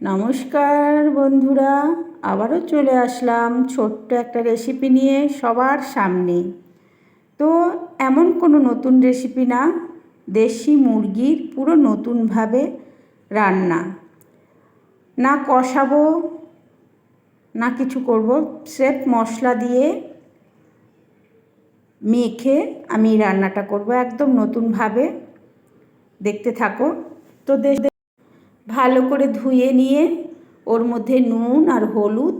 নমস্কার বন্ধুরা, আবারও চলে আসলাম ছোট্ট একটা রেসিপি নিয়ে সবার সামনে। তো এমন কোনো নতুন রেসিপি না, দেশি মুরগির পুরো নতুনভাবে রান্না। না কষাবো, না কিছু করব স্রেফ মশলা দিয়ে মেখে আমি রান্নাটা করব একদম নতুনভাবে। দেখতে থাকো। তো দেশ ভালো করে ধুয়ে নিয়ে ওর মধ্যে নুন আর হলুদ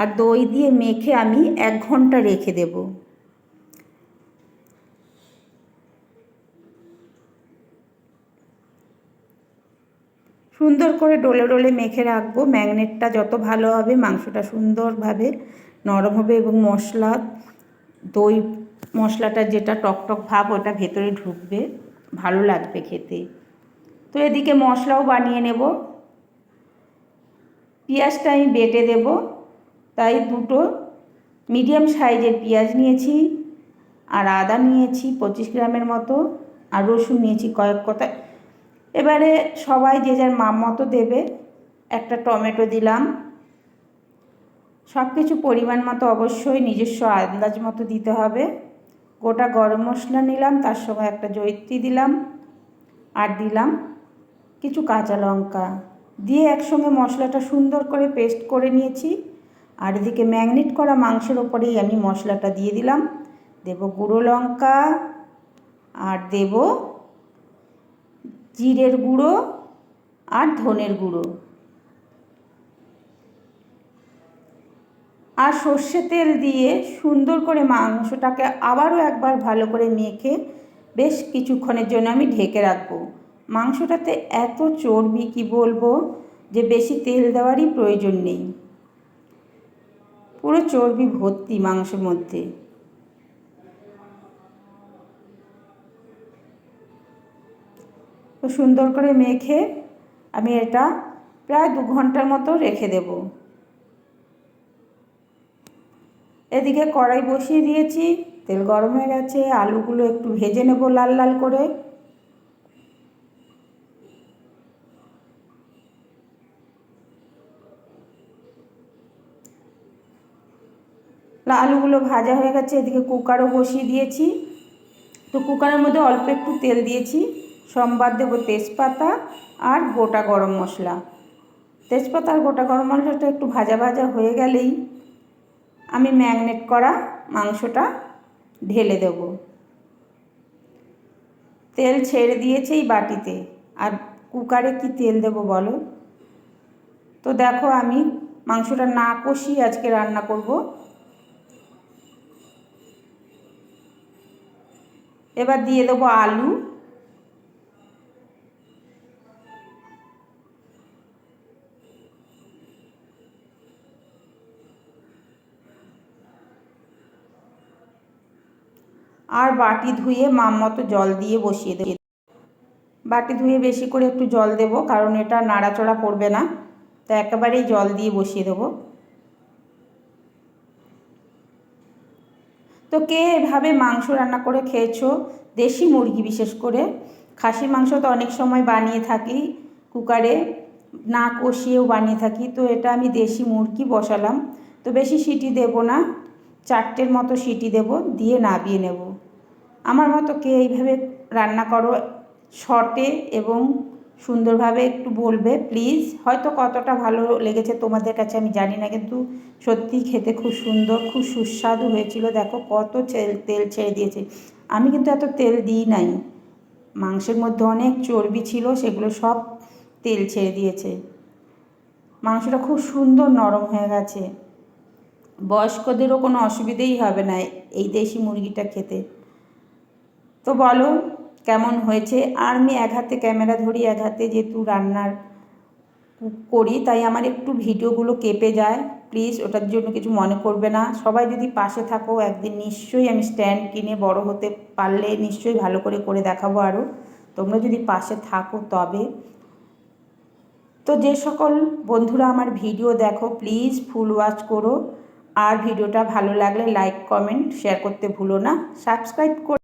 আর দই দিয়ে মেখে আমি এক ঘণ্টা রেখে দেব। সুন্দর করে ডোলে ডোলে মেখে রাখব। ম্যাগনেটটা যত ভালো হবে, মাংসটা সুন্দরভাবে নরম হবে এবং মশলা, দই মশলাটা যেটা টকটক ভাব ওটা ভেতরে ঢুকবে। ভালো লাগবে খেতে। তো এদিকে মশলাও বানিয়ে নেব। পেঁয়াজটা আমি বেটে দেব। তাই দুটো মিডিয়াম সাইজের পেঁয়াজ নিয়েছি, আর আদা নিয়েছি পঁচিশ গ্রামের মতো, আর রসুন নিয়েছি কয়েক কথা এবারে সবাই যে যার মাপ মতো দেবে, একটা টমেটো দিলাম। সব কিছু পরিমাণ মতো অবশ্যই নিজস্ব আন্দাজ মতো দিতে হবে। গোটা গরম মশলা নিলাম, তার সঙ্গে একটা জৈত্রী দিলাম, আর দিলাম কিছু কাঁচা লঙ্কা দিয়ে একসঙ্গে মশলাটা সুন্দর করে পেস্ট করে নিয়েছি। আর এদিকে ম্যাগনেট করা মাংসের ওপরেই আমি মশলাটা দিয়ে দিলাম। দেব গুঁড়ো লঙ্কা আর দেব জিরের গুঁড়ো আর ধনের গুঁড়ো। আর সর্ষে তেল দিয়ে সুন্দর করে মাংসটাকে আবারও একবার ভালো করে মেখে বেশ কিছুক্ষণের জন্য আমি ঢেকে রাখব। মাংসটাতে এত চর্বি, কি বলব, যে বেশি তেল দেওয়ারই প্রয়োজন নেই। পুরো চর্বি ভর্তি মাংসের মধ্যে। তো সুন্দর করে মেখে আমি এটা প্রায় দু ঘণ্টার মতো রেখে দেব। এদিকে কড়াই বসিয়ে দিয়েছি, তেল গরম হয়ে গেছে, আলুগুলো একটু ভেজে নেব লাল লাল করে। আলুগুলো ভাজা হয়ে গেছে, এদিকে কুকারও বসিয়ে দিয়েছি। তো কুকারের মধ্যে অল্প একটু তেল দিয়েছি সোমবার দেবো তেজপাতা আর গোটা গরম মশলা। তেজপাতা আর গোটা গরম মশলাটা একটু ভাজা ভাজা হয়ে গেলেই আমি ম্যাগনেট করা মাংসটা ঢেলে দেব। তেল ছেড়ে দিয়েছে এই বাটিতে। আর কুকারে কি তেল দেব বলো? তো দেখো আমি মাংসটা না কষিয়ে আজকে রান্না করব। এবার দিয়ে দেবো আলু। আর বাটি ধুয়ে মাম মতো জল দিয়ে বসিয়ে দেব। বাটি ধুয়ে বেশি করে একটু জল দেব, কারণ এটা নাড়াচড়া পড়বে না। তো একেবারেই জল দিয়ে বসিয়ে দেবো। তো কে এভাবে মাংস রান্না করে খেয়েছো? দেশি মুরগি বিশেষ করে। খাসির মাংস তো অনেক সময় বানিয়ে থাকি কুকারে, না কষিয়েও বানিয়ে থাকি, তো এটা আমি দেশি মুরগি বসালাম। তো বেশি সিটি দেব না, চারটের মতো সিটি দেব, দিয়ে নাবিয়ে নেব। আমার মতো কে এইভাবে রান্না করো, শর্টে এবং সুন্দরভাবে একটু বলবে প্লিজ হয়তো কতটা ভালো লেগেছে তোমাদের কাছে আমি জানি না, কিন্তু সত্যিই খেতে খুব সুন্দর, খুব সুস্বাদু হয়েছিল। দেখো কত তেল ছেড়ে দিয়েছে। আমি কিন্তু এত তেল দিই নাই। মাংসের মধ্যে অনেক চর্বি ছিল, সেগুলো সব তেল ছেড়ে দিয়েছে। মাংসটা খুব সুন্দর নরম হয়ে গেছে। বয়স্কদেরও কোনো অসুবিধেই হবে না এই দেশি মুরগিটা খেতে। তো বলো কেমন হয়েছে? আর আমি এক হাতে ক্যামেরা ধরি, এক হাতে যেহেতু রান্নার করি, তাই আমার একটু ভিডিওগুলো কেঁপে যায়। প্লিজ, ওটার জন্য কিছু মনে করবে না। সবাই যদি পাশে থাকো, একদিন নিশ্চয়ই আমি স্ট্যান্ড কিনে বড় হতে পারলে নিশ্চয়ই ভালো করে করে দেখাবো আরও তোমরা যদি পাশে থাকো তবে। তো যে সকল বন্ধুরা আমার ভিডিও দেখো, প্লিজ ফুল ওয়াচ করো। আর ভিডিওটা ভালো লাগলে লাইক, কমেন্ট, শেয়ার করতে ভুলো না। সাবস্ক্রাইব করে